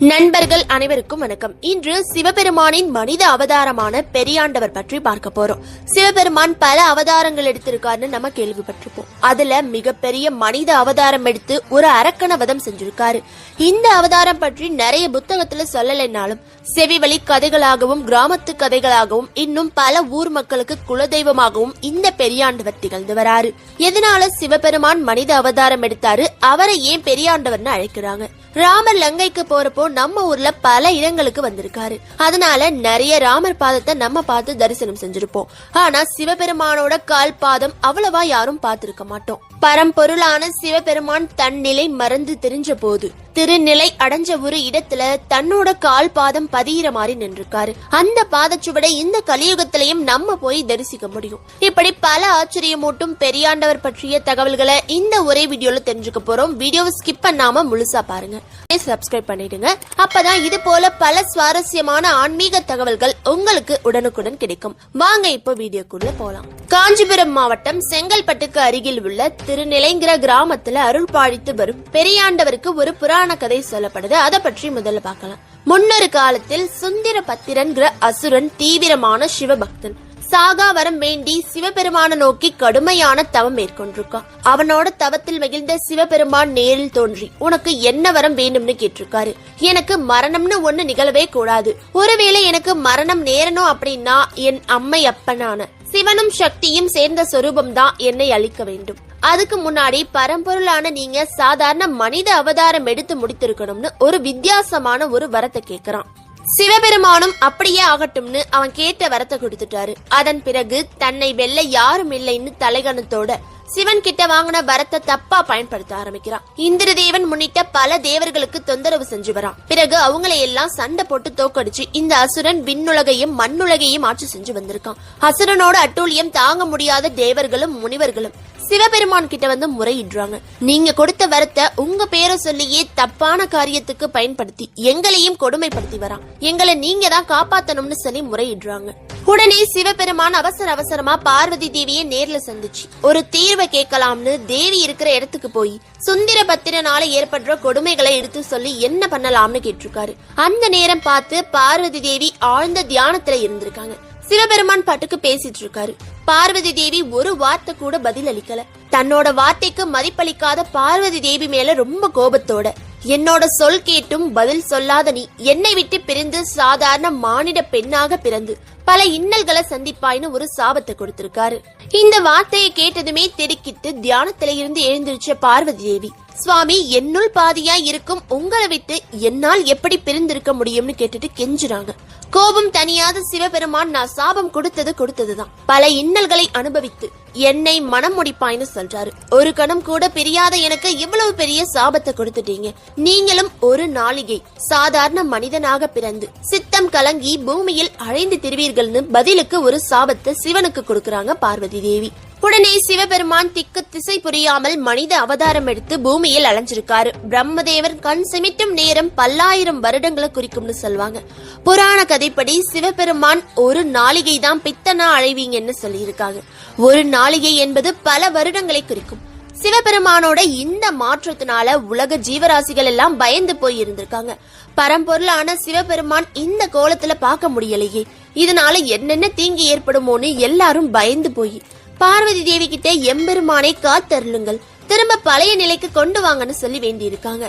நண்பர்கள் அனைவருக்கும் வணக்கம். இன்று சிவபெருமானின் மனித அவதாரமான பெரியாண்டவர் பற்றி பார்க்க போறோம். சிவபெருமான் பல அவதாரங்கள் எடுத்திருக்காருன்னு நம்ம கேள்விப்பட்டிருப்போம். அதுல மிகப்பெரிய மனித அவதாரம் எடுத்து ஒரு அரக்கண வதம் செஞ்சிருக்காரு. இந்த அவதாரம் பற்றி நிறைய புத்தகத்துல சொல்லலைன்னாலும் செவிவழி கதைகளாகவும் கிராமத்து கதைகளாகவும் இன்னும் பல ஊர் மக்களுக்கு குலதெய்வமாகவும் இந்த பெரியாண்டவர் திகழ்ந்து வராரு. எதனால சிவபெருமான் மனித அவதாரம் எடுத்தாரு? அவரை ஏன் பெரியாண்டவர்னு அழைக்கிறாங்க? ராமர் லங்கைக்கு போறப்போ நம்ம ஊர்ல பல இடங்களுக்கு வந்திருக்காரு. அதனால நிறைய ராமர் பாதத்தை நம்ம பார்த்து தரிசனம் செஞ்சிருப்போம். ஆனா சிவபெருமானோட கால் பாதம் அவ்வளவா யாரும் பார்த்திருக்க மாட்டோம். பரம்பொருளான சிவபெருமான் தன்னிலை மறந்து தெரிஞ்ச போது திருநிலை அடைஞ்ச ஒரு இடத்துல தன்னோட கால் பாதம் பதியிற மாதிரி நின்றுருக்காரு. அந்த பாதச்சுவடை இந்த கலியுகத்திலையும் நம்ம போய் தரிசிக்க முடியும். இப்படி பல ஆச்சரியமூட்டும் பெரியாண்டவர் பற்றிய தகவல்களை இந்த ஒரே வீடியோல தெரிஞ்சுக்க போறோம். வீடியோவை ஸ்கிப் பண்ணாம முழுசா பாருங்க. சப்ஸ்கிரைப் பண்ணிடுங்க. அப்பதான் இது போல பல சுவாரஸ்யமான ஆன்மீக தகவல்கள் உங்களுக்கு உடனுக்குடன் கிடைக்கும். வாங்க இப்போ வீடியோக்குள்ள போலாம். காஞ்சிபுரம் மாவட்டம் செங்கல்பட்டுக்கு அருகில் உள்ள திருநிலைங்கிற கிராமத்துல அருள் பாழித்து வரும் பெரியாண்டவருக்கு ஒரு புராண கதை சொல்லப்படுது. அதை பற்றி முதல்ல பார்க்கலாம். முன்னொரு காலத்தில் சுந்தர பத்திரன்கிற அசுரன் தீவிரமான சிவபக்தன். சாகா வரம் வேண்டி சிவபெருமான நோக்கி கடுமையான தவம் மேற்கொண்டிருக்கான். அவனோட தவத்தில் மகிழ்ந்த சிவபெருமான் நேரில் தோன்றி உனக்கு என்ன வரம் வேண்டும்னு கேட்டிருக்காரு. எனக்கு மரணம்னு ஒண்ணு நிகழவே கூடாது. ஒருவேளை எனக்கு மரணம் நேரணும் அப்படின்னா என் அம்மை அப்பனான சிவனும் சக்தியும் சேர்ந்த சொரூபம் தான் என்னை அளிக்க வேண்டும். அதுக்கு முன்னாடி பரம்பொருளான நீங்க சாதாரண மனித அவதாரம் எடுத்து முடித்திருக்கணும்னு ஒரு வித்தியாசமான ஒரு வரத்தை கேக்குறான் சிவபெருமானும் அப்படியே ஆகட்டும்னு அவன் கேட்ட வரத்தை கொடுத்துட்டாரு. அதன் பிறகு தன்னை வெல்ல யாரும் இல்லைன்னு தலைகணத்தோட சிவன் கிட்ட வாங்கின வரத்தை தப்பா பயன்படுத்த ஆரம்பிக்கிறான். இந்திரதேவன் முன்னிட்ட பல தேவர்களுக்கு தொந்தரவு செஞ்சு வரான். பிறகு அவங்களை எல்லாம் சண்டை போட்டு தோக்கடிச்சு இந்த அசுரன் விண்ணுலகையும் மண்ணுலகையும் ஆட்சி செஞ்சு வந்திருக்கான். அசுரனோட அட்டூழியம் தாங்க முடியாத தேவர்களும் முனிவர்களும். சிவபெருமான் கிட்ட வந்து முறையிடுறாங்க. நீங்க கொடுத்த வரத்தை உங்க பேரை சொல்லியே தப்பான காரியத்துக்கு பயன்படுத்தி எங்களையும் கொடுமைப்படுத்தி வரான். எங்களை நீங்க தான் காப்பாத்தணும்னு சொல்லி முறையிடுறாங்க. உடனே சிவபெருமான் அவசர அவசரமா பார்வதி தேவியை நேர்ல சந்திச்சு ஒரு தீர்வை கேட்கலாம்னு தேவி இருக்கிற இடத்துக்கு போய் சுந்தர பத்திரனால ஏற்படுற கொடுமைகளை எடுத்து சொல்லி என்ன பண்ணலாம்னு கேட்டிருக்காரு. அந்த நேரம் பார்த்து பார்வதி தேவி ஆழ்ந்த தியானத்துல இருந்திருக்காங்க. சிவபெருமான் பாட்டுக்கு பேசிட்டு இருக்காரு பார்வதி தேவி ஒரு வார்த்தை கூட பதில் அளிக்கல தன்னோட வார்த்தைக்கு மதிப்பளிக்காத பார்வதி தேவி மேல ரொம்ப கோபத்தோட என்னோட சொல் கேட்டும் பதில் சொல்லாத நீ என்னை விட்டு பிரிந்து சாதாரண மானிட பெண்ணாக பிறந்து பல இன்னல்களை சந்திப்பாய்னு ஒரு சாபத்தை கொடுத்திருக்காரு. இந்த வார்த்தையை கேட்டதுமே திடுக்கிட்டு தியானத்தில இருந்து எழுந்திருச்ச பார்வதி தேவி சுவாமி என்னுள் பாதியா இருக்கும் உங்களை விட்டு என்னால் எப்படி பிரிந்திருக்க முடியும்னு கேட்டுட்டு கெஞ்சுறாங்க. கோபம் தனியாத சிவபெருமான் நான் சாபம் கொடுத்தது கொடுத்ததுதான். பல இன்னல்களை அனுபவித்து என்னை மனம் முடிப்பாய்னு சொல்றாரு. ஒரு கணம் கூட பிரியாத எனக்கு இவ்வளவு பெரிய சாபத்தை கொடுத்துட்டீங்க. நீங்களும் ஒரு நாளிகை சாதாரண மனிதனாக பிறந்து சித்தம் கலங்கி பூமியில் அழைந்து திருவீர்கள்னு பதிலுக்கு ஒரு சாபத்தை சிவனுக்கு கொடுக்கறாங்க பார்வதி தேவி. உடனே சிவபெருமான் திக்கு திசை புரியாமல் மனித அவதாரம் எடுத்து பூமியில் அலைஞ்சிருக்காரு. பிரம்மதேவர் கண் சிமிட்டும் நேரம் பல்லாயிரம் வருடங்களை குறிக்கும்னு சொல்லுவாங்க. புராண கதைப்படி சிவபெருமான் ஒரு நாளிகை தான் பித்தனா அழைவீங்கன்னு சொல்லியிருக்காங்க. ஒரு நாளிகை என்பது பல வருடங்களை குறிக்கும். சிவபெருமானோட இந்த மாற்றத்தினால உலக ஜீவராசிகள் எல்லாம் பயந்து போய் இருந்திருக்காங்க. பரம்பொருளான சிவபெருமான் இந்த கோலத்துல பார்க்க முடியலையே. இதனால என்னென்ன தீங்கு ஏற்படுமோன்னு எல்லாரும் பயந்து போய். பார்வதி தேவி கிட்ட எம்பெருமானை காத்தருளுங்கள். திரும்ப பழைய நிலைக்கு கொண்டு வாங்கன்னு சொல்லி வேண்டி இருக்காங்க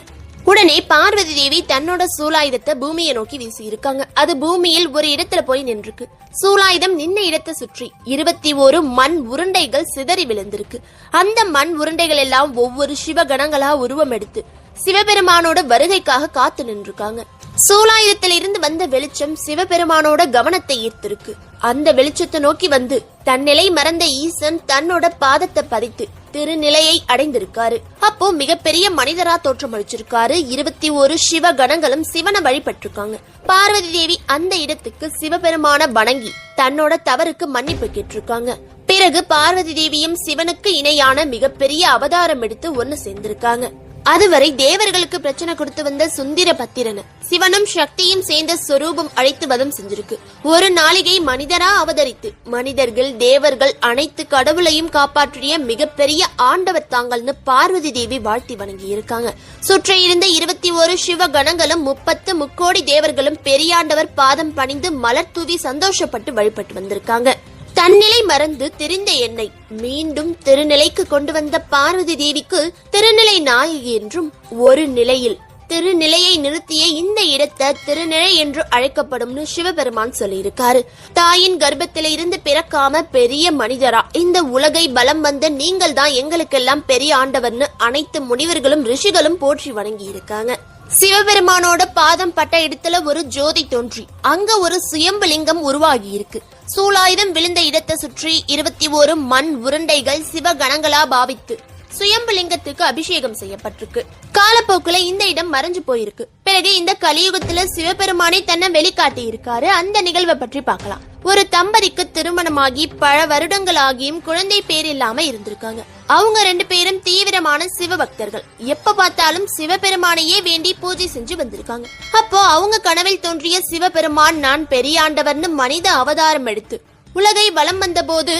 உடனே பார்வதி தேவி தன்னோட சூலாயுதத்தை பூமியை நோக்கி வீசி இருக்காங்க அது பூமியில் ஒரு இடத்துல போய் நின்றுருக்கு. சூலாயுதம் நின்ன இடத்தை சுற்றி இருபத்தி ஒரு மண் உருண்டைகள் சிதறி விழுந்திருக்கு. அந்த மண் உருண்டைகள் எல்லாம் ஒவ்வொரு சிவகணங்களா உருவம் எடுத்து சிவபெருமானோட வருகைக்காக காத்து நின்றுருக்காங்க. சூலாயுதத்தில் இருந்து வந்த வெளிச்சம் சிவபெருமானோட கவனத்தை ஈர்த்திருக்கு. அந்த வெளிச்சத்தை நோக்கி வந்து தன்னிலை மறந்த ஈசன் தன்னோட பாதத்தை பதித்து திருநிலையை அடைந்திருக்காரு. அப்போ மிகப்பெரிய மனிதரா தோற்றம் அளிச்சிருக்காரு இருபத்தி ஒரு சிவ கணங்களும் சிவனை வழிபட்டிருக்காங்க. பார்வதி தேவி அந்த இடத்துக்கு சிவபெருமான வணங்கி தன்னோட தவறுக்கு மன்னிப்பு கேட்டிருக்காங்க. பிறகு பார்வதி தேவியும் சிவனுக்கு இணையான மிகப்பெரிய அவதாரம் எடுத்து ஒன்னு சேர்ந்திருக்காங்க. அதுவரை தேவர்களுக்கு பிரச்சனை கொடுத்து வந்த சுந்திர பத்திரன். சிவனும் சக்தியும் சேர்ந்த சொரூபம் அழைத்து வதம் செஞ்சிருக்கு. ஒரு நாளிகை மனிதரா அவதரித்து மனிதர்கள் தேவர்கள் அனைத்து கடவுளையும் காப்பாற்றிய மிகப்பெரிய ஆண்டவர் தாங்கள்னு பார்வதி தேவி வாழ்த்தி வணங்கி இருக்காங்க சுற்ற இருந்த இருபத்தி ஒரு சிவ கணங்களும் முப்பத்து முக்கோடி தேவர்களும் பெரியாண்டவர் பாதம் பணிந்து மலர் தூவி சந்தோஷப்பட்டு வழிபட்டு வந்திருக்காங்க. தன்னிலை மறந்து திரிந்த என்னை மீண்டும் திருநிலைக்கு கொண்டு வந்த பார்வதி தேவிக்கு திருநிலை நாயகி என்றும் ஒரு நிலையில் திருநிலையை நிறுத்திய இந்த இடத்தை திருநிலை என்று அழைக்கப்படும்னு சிவபெருமான் சொல்லியிருக்காரு. தாயின் கர்ப்பத்தில இருந்து பிறக்காம பெரிய மனிதரா. இந்த உலகை பலம் வந்த நீங்கள் தான் எங்களுக்கெல்லாம் பெரிய ஆண்டவர்னு அனைத்து முனிவர்களும் ரிஷிகளும் போற்றி வணங்கி இருக்காங்க சிவபெருமானோட பாதம் பட்ட இடத்துல ஒரு ஜோதி தோன்றி. அங்க ஒரு சுயம்புலிங்கம் உருவாகி இருக்கு சூலாயுதம் விழுந்த இடத்தை சுற்றி இருபத்தி ஒரு மண் உருண்டைகள் சிவகணங்களா பாவித்து. சுயம்புலிங்கத்துக்கு அபிஷேகம் செய்யப்பட்டிருக்கு. காலப்போக்குல இந்த இடம் மறைஞ்சு போயிருக்கு. பிறகு இந்த கலியுகத்துல சிவபெருமானை தன்னை வெளிக்காட்டி இருக்காரு அந்த நிகழ்வை பற்றி பார்க்கலாம். ஒரு தம்பதிக்கு திருமணமாகி பல வருடங்கள் ஆகியும் குழந்தை பேர் இல்லாம இருந்திருக்காங்க. அவங்க ரெண்டு பேரும் தீவிரமான சிவ பக்தர்கள் எப்ப பார்த்தாலும் சிவபெருமானையே வேண்டி பூஜை செஞ்சு வந்திருக்காங்க. அப்போ அவங்க கனவில் தோன்றிய சிவபெருமான் நான் பெரியாண்டவர்னு மனித அவதாரம் எடுத்து உலகை வலம் வந்தபோது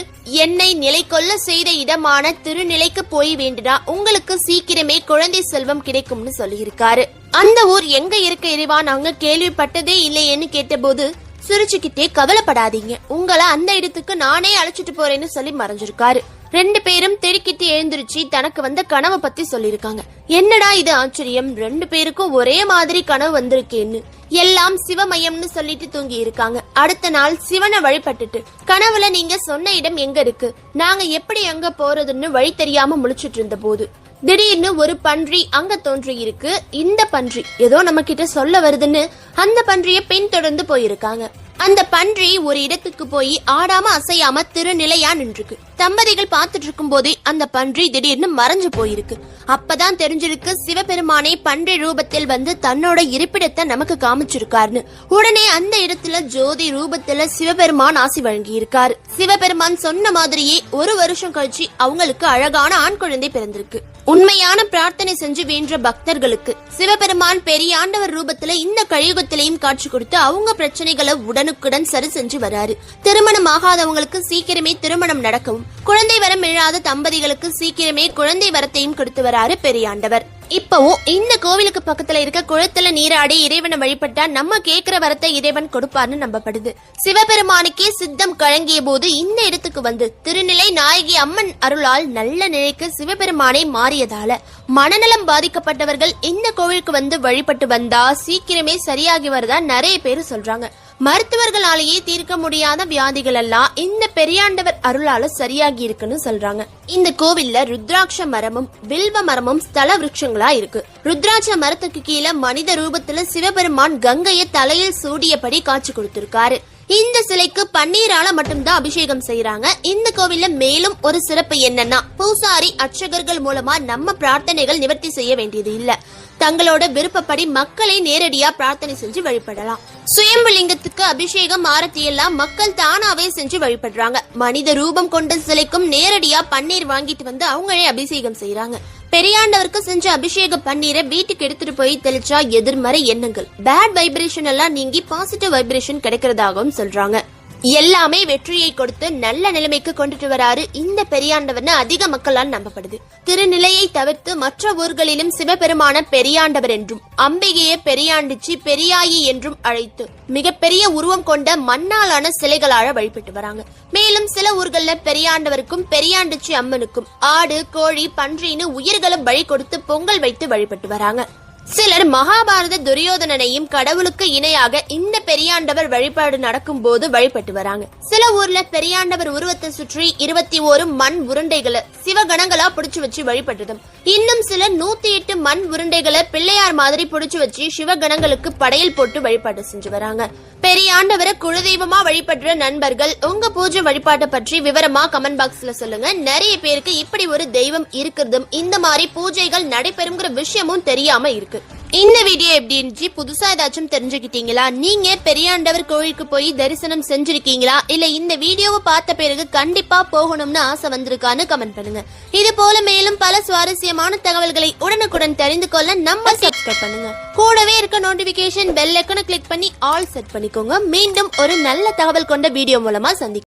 என்னை நிலை கொள்ள செய்த இடமான திருநிலைக்கு போய் வேண்டினா உங்களுக்கு சீக்கிரமே குழந்தை செல்வம் கிடைக்கும்னு சொல்லியிருக்காரு. அந்த ஊர் எங்க இருக்க இறைவா? நாங்க கேள்விப்பட்டதே இல்லையேன்னு கேட்டபோது சிரிச்சுக்கிட்டே கவலைப்படாதீங்க. உங்களை அந்த இடத்துக்கு நானே அழைச்சிட்டு போறேன்னு சொல்லி மறைஞ்சிருக்காரு. ரெண்டு பேரும் திடுக்கிட்டு எழுந்திருச்சு தனக்கு வந்த கனவை பத்தி சொல்லிருக்காங்க என்னடா இது ஆச்சரியம்? ரெண்டு பேருக்கும் ஒரே மாதிரி கனவு வந்திருக்கேன்னு. எல்லாம் சிவமயம்னு சொல்லிட்டு தூங்கி இருக்காங்க. அடுத்த நாள் சிவனை வழிபட்டுட்டு கனவுல நீங்க சொன்ன இடம் எங்க இருக்கு? நாங்க எப்படி அங்க போறதுன்னு வழி தெரியாம முழிச்சிட்டு இருந்த போது. திடீர்னு ஒரு பன்றி அங்க தோன்றி இருக்கு. இந்த பன்றி ஏதோ நம்ம கிட்ட சொல்ல வருதுன்னு அந்த பன்றிய பின்தொடர்ந்து போயிருக்காங்க. அந்த பன்றி ஒரு இடத்துக்கு போய் ஆடாம அசையாம திருநிலையா நின்றுக்கு தம்பதிகள் பார்த்துட்டு இருக்கும் போதே அந்த பன்றி திடீர்னு மறைஞ்சு போயிருக்கு. அப்பதான் தெரிஞ்சிருக்கு சிவபெருமானே பன்றி ரூபத்தில் வந்து தன்னோட இருப்பிடத்தை நமக்கு காமிச்சிருக்காருன்னு. உடனே அந்த இடத்துல ஜோதி ரூபத்துல சிவபெருமான் ஆசி வழங்கி இருக்காரு சிவபெருமான் சொன்ன மாதிரியே ஒரு வருஷம் கழிச்சு அவங்களுக்கு அழகான ஆண் குழந்தை பிறந்திருக்கு. உண்மையான பிரார்த்தனை செஞ்சு வேண்ட பக்தர்களுக்கு சிவபெருமான் பெரிய ஆண்டவர் ரூபத்துல இந்த கழியுகத்திலையும் காட்சி கொடுத்து அவங்க பிரச்சனைகளை உடனுக்குடன் சரி செஞ்சு வராரு. திருமணம் ஆகாதவங்களுக்கு சீக்கிரமே திருமணம் நடக்கவும் குழந்தை வரம் இழாத தம்பதிகளுக்கு சீக்கிரமே குழந்தை வரத்தையும் கொடுத்து வராரு பெரியாண்டவர் இப்பவும் இந்த கோவிலுக்கு பக்கத்துல இருக்க குளத்துல நீராடி இறைவனை வழிபட்டா நம்ம கேக்குற வரத்தை இறைவன் கொடுப்பார்னு நம்பப்படுது. சிவபெருமானுக்கே சித்தம் கழங்கிய போது இந்த இடத்துக்கு வந்து திருநிலை நாயகி அம்மன் அருளால் நல்ல நிலைக்கு சிவபெருமானை மாறியதால மனநலம் பாதிக்கப்பட்டவர்கள் இந்த கோவிலுக்கு வந்து வழிபட்டு வந்தா சீக்கிரமே சரியாகி வரதா நிறைய பேர் சொல்றாங்க. மருத்துவர்களாலேயே தீர்க்க முடியாத வியாதிகள் எல்லாம் இந்த பெரியாண்டவர் அருளால சரியாகி இருக்குன்னு சொல்றாங்க. இந்த கோவில்ல ருத்ராட்ச மரமும் வில்வ மரமும் ஸ்தல விருட்சங்களா இருக்கு. ருத்ராட்ச மரத்துக்கு கீழே மனித ரூபத்துல சிவபெருமான் கங்கைய தலையில் சூடியபடி காட்சி கொடுத்திருக்காரு. இந்த சிலைக்கு பன்னீரால மட்டும்தான் அபிஷேகம் செய்யறாங்க இந்த கோவில்ல மேலும் ஒரு சிறப்பு என்னன்னா பூசாரி அர்ச்சகர்கள் மூலமா நம்ம பிரார்த்தனைகள் நிவர்த்தி செய்ய வேண்டியது இல்ல. தங்களோட விருப்பப்படி மக்களை நேரடியா பிரார்த்தனை செஞ்சு வழிபடலாம். சுயம்புலிங்கத்துக்கு அபிஷேகம் ஆரத்தி எல்லாம் மக்கள் தானாவே செஞ்சு வழிபடுறாங்க. மனித ரூபம் கொண்ட சிலைக்கும் நேரடியா பன்னீர் வாங்கிட்டு வந்து அவங்களே அபிஷேகம் செய்யறாங்க பெரியாண்டவருக்கு செஞ்ச அபிஷேக பன்னீரை வீட்டுக்கு எடுத்துட்டு போய் தெளிச்சா எதிர்மறை எண்ணங்கள். பேட் வைப்ரேஷன் எல்லாம் நீங்கி பாசிட்டிவ் வைப்ரேஷன் கிடைக்கிறதாகவும் சொல்றாங்க. எல்லாமே வெற்றியை கொடுத்து நல்ல நிலைமைக்கு கொண்டுட்டு வராரு இந்த பெரியாண்டவர்னு அதிக மக்களால் நம்பப்படுது. திருநிலையை தவிர்த்து மற்ற ஊர்களிலும் சிவபெருமான பெரியாண்டவர் என்றும் அம்பிகையை பெரியாண்டிச்சி பெரியாயி என்றும் அழைத்து மிகப்பெரிய உருவம் கொண்ட மண்ணாலான சிலைகளால வழிபட்டு வராங்க. மேலும் சில ஊர்கள்ல பெரியாண்டவருக்கும் பெரியாண்டிச்சி அம்மனுக்கும் ஆடு கோழி பன்றின்னு உயிர்களும் வழி கொடுத்து பொங்கல் வைத்து வழிபட்டு வராங்க. சிலர் மகாபாரத துரியோதனனையும் கடவுளுக்கு இணையாக இந்த பெரியாண்டவர் வழிபாடு நடக்கும் போது வழிபட்டு வராங்க. சில ஊர்ல பெரியாண்டவர் உருவத்தை சுற்றி இருபத்தி ஓரு மண் உருண்டைகளை சிவகணங்களா புடிச்சு வச்சு வழிபட்டதும் இன்னும் சிலர் நூத்தி எட்டு மண் உருண்டைகளை பிள்ளையார் மாதிரி புடிச்சு வச்சு சிவகணங்களுக்கு படையல் போட்டு வழிபாடு செஞ்சு வராங்க. பெரியாண்டவரை குலதெய்வமா வழிபடுற நண்பர்கள் உங்க பூஜை வழிபாட்டை பற்றி விவரமா கமெண்ட் பாக்ஸ்ல சொல்லுங்க. நிறைய பேருக்கு இப்படி ஒரு தெய்வம் இருக்கிறதும் இந்த மாதிரி பூஜைகள் நடைபெறுங்கிற விஷயமும் தெரியாம இருக்கு. இந்த வீடியோ எப்படி இருந்துச்சு? புதுசா ஏதாச்சும் தெரிஞ்சுக்கிட்டீங்களா? நீங்க பெரியாண்டவர் கோயிலுக்கு போய் தரிசனம் செஞ்சிருக்கீங்களா? இல்ல இந்த வீடியோவை பார்த்த பிறகு கண்டிப்பா போகணும்னு ஆசை வந்திருக்கான்னு கமெண்ட் பண்ணுங்க. இது போல மேலும் பல சுவாரஸ்யமான தகவல்களை உடனுக்குடன் தெரிந்து கொள்ள நம்ம சப்ஸ்கிரைப் பண்ணுங்க. கூடவே இருக்க நோட்டிபிகேஷன் பெல் ஐக்கனை கிளிக் பண்ணி ஆல் செட் பண்ணிக்கோங்க. மீண்டும் ஒரு நல்ல தகவல் கொண்ட வீடியோ மூலமா சந்திக்கும்